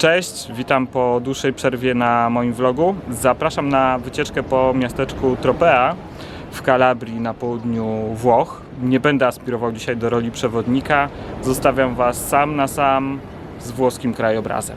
Cześć, witam po dłuższej przerwie na moim vlogu. Zapraszam na wycieczkę po miasteczku Tropea w Kalabrii na południu Włoch. Nie będę aspirował dzisiaj do roli przewodnika. Zostawiam Was sam na sam z włoskim krajobrazem.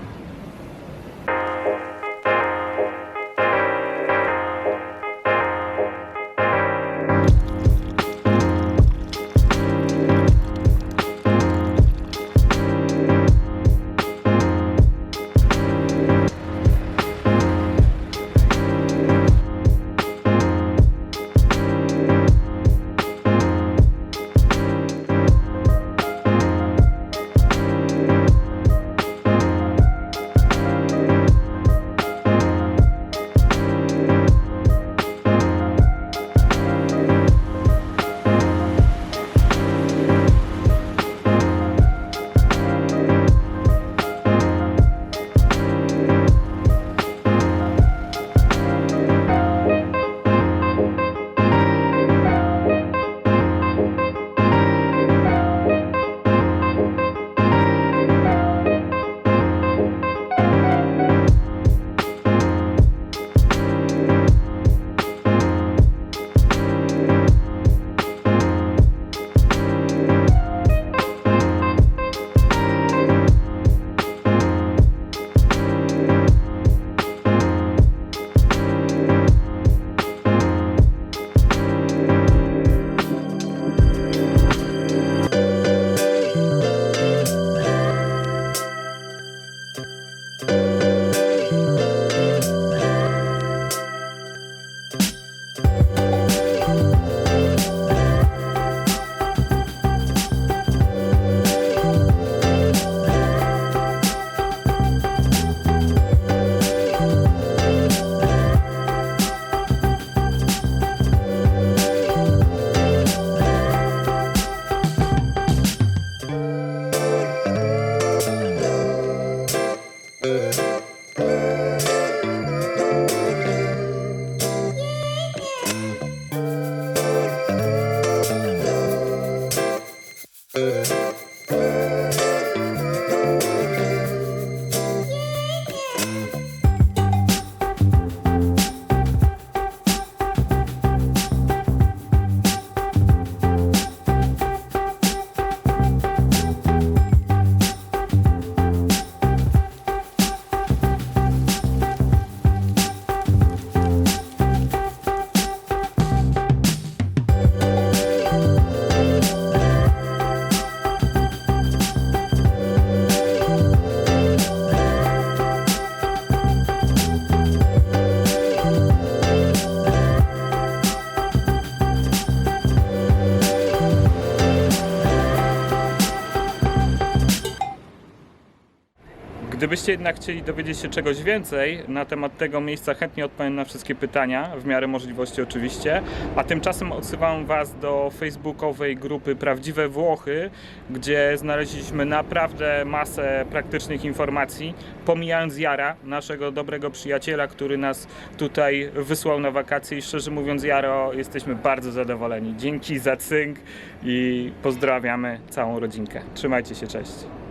Gdybyście jednak chcieli dowiedzieć się czegoś więcej na temat tego miejsca, chętnie odpowiem na wszystkie pytania, w miarę możliwości oczywiście. A tymczasem odsyłam Was do facebookowej grupy Prawdziwe Włochy, gdzie znaleźliśmy naprawdę masę praktycznych informacji, pomijając Jara, naszego dobrego przyjaciela, który nas tutaj wysłał na wakacje i szczerze mówiąc Jaro, jesteśmy bardzo zadowoleni. Dzięki za cynk i pozdrawiamy całą rodzinkę. Trzymajcie się, cześć.